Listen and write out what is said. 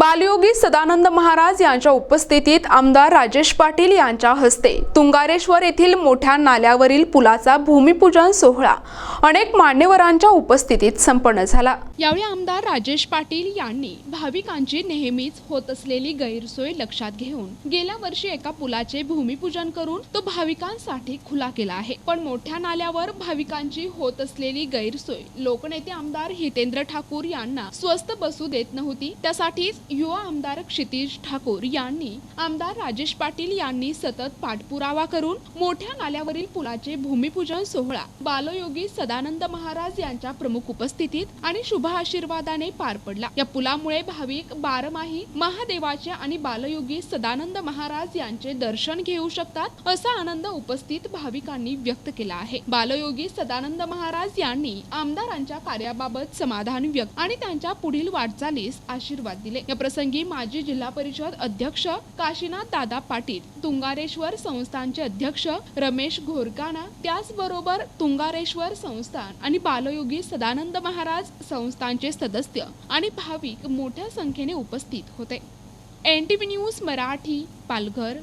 बालयोगी सदानंद महाराज यांच्या उपस्थितीत आमदार राजेश पाटील यांच्या हस्ते तुंगारेश्वर येथील मोठ्या नाल्यावरील पुलाचा भूमिपूजन सोहळा अनेक मान्यवरांच्या उपस्थितीत संपन्न झाला. यावेळी आमदार राजेश पाटील यांनी भाविकांची नेहमीच होत असलेली गैरसोय लक्षात घेऊन गेल्या वर्षी एका पुलाचे भूमिपूजन करून तो भाविकांसाठी खुला केला आहे. पण मोठ्या नाल्यावर भाविकांची होत असलेली गैरसोय लोकनेते आमदार हितेंद्र ठाकूर यांना स्वस्त बसू देत नव्हती. त्यासाठीच युवा आमदार क्षितिज ठाकूर यांनी आमदार राजेश पाटील यांनी सतत पाठपुरावा करून मोठ्या नाल्यावरील पुलाचे भूमिपूजन सोहळा बालयोगी सदानंद महाराज यांच्या प्रमुख उपस्थितीत आणि शुभ आशीर्वादाने पार पडला. या पुलामुळे भाविक बारमाही महादेवाचे आणि बालयोगी सदानंद महाराज यांचे दर्शन घेऊ शकतात असा आनंद उपस्थित भाविकांनी व्यक्त केला आहे. बालयोगी सदानंद महाराज यांनी आमदारांच्या कार्याबाबत समाधान व्यक्त आणि त्यांच्या पुढील वाटचालीस आशीर्वाद दिले. या प्रसंगी माजी जिल्हा परिषद अध्यक्ष काशीनाथ दादा पाटील तुंगारेश्वर संस्थानचे अध्यक्ष रमेश घोरकाना त्याचबरोबर तुंगारेश्वर संस्थान आणि बालयोगी सदानंद महाराज संस्थानचे सदस्य आणि भाविक मोठ्या संख्येने उपस्थित होते. N T V news Marathi Palghar.